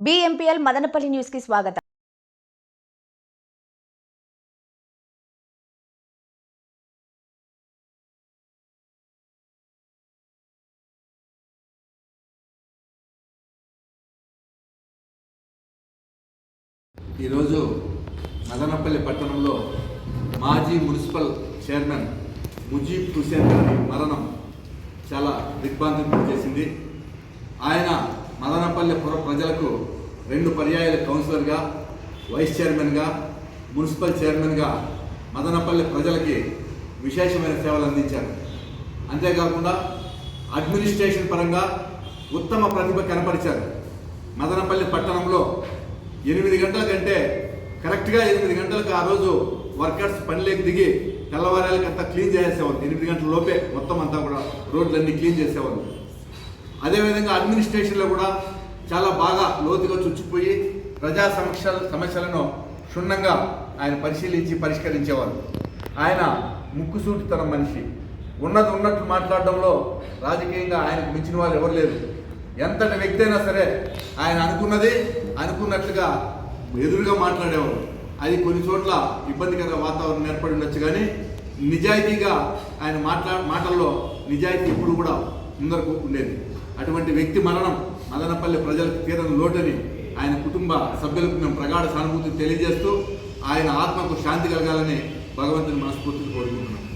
బిఎంపీఎల్ మదనపల్లి న్యూస్కి స్వాగతం. ఈరోజు మదనపల్లి పట్టణంలో మాజీ మున్సిపల్ చైర్మన్ ముజీబ్ హుసేన్ గారి మరణం చాలా దిగ్భ్రాంతి చేసింది మదనపల్లి పుర ప్రజలకు రెండు పర్యాయాల కౌన్సిలర్గా వైస్ చైర్మన్గా మున్సిపల్ చైర్మన్గా మదనపల్లి ప్రజలకి విశేషమైన సేవలు అందించారు. అంతేకాకుండా అడ్మినిస్ట్రేషన్ పరంగా ఉత్తమ ప్రతిభ కనపరిచారు. మదనపల్లి పట్టణంలో ఎనిమిది గంటల కంటే కరెక్ట్గా ఎనిమిది గంటలకు ఆ రోజు వర్కర్స్ పనిలోకి దిగి తెల్లవారాలకి అంతా క్లీన్ చేసేవాళ్ళు ఎనిమిది గంటల లోపే మొత్తం అంతా కూడా రోడ్లన్నీ క్లీన్ చేసేవాళ్ళు. అదేవిధంగా అడ్మినిస్ట్రేషన్లో కూడా చాలా బాగా లోతుగా చుచ్చిపోయి ప్రజా సమస్య సమస్యలను క్షుణ్ణంగా ఆయన పరిశీలించి పరిష్కరించేవారు. ఆయన ముక్కుసూటితనం మనిషి. ఉన్నది ఉన్నట్టు మాట్లాడడంలో రాజకీయంగా ఆయనకు మించిన వాళ్ళు ఎవరు లేరు. ఎంతటి వ్యక్తి అయినా సరే ఆయన అనుకున్నది అనుకున్నట్లుగా ఎదురుగా మాట్లాడేవారు. అది కొన్ని చోట్ల ఇబ్బందికర వాతావరణం ఏర్పడి ఉండొచ్చు కానీ నిజాయితీగా ఆయన మాట్లా మాటల్లో నిజాయితీ ఇప్పుడు కూడా ముందరకు ఉండేది. అటువంటి వ్యక్తి మరణం మదనపల్లి ప్రజలకు తీరని లోటని ఆయన కుటుంబ సభ్యులకు మేము ప్రగాఢ సానుభూతిని తెలియజేస్తూ ఆయన ఆత్మకు శాంతి కలగాలని భగవంతుని మనస్ఫూర్తిని కోరుకుంటున్నాం.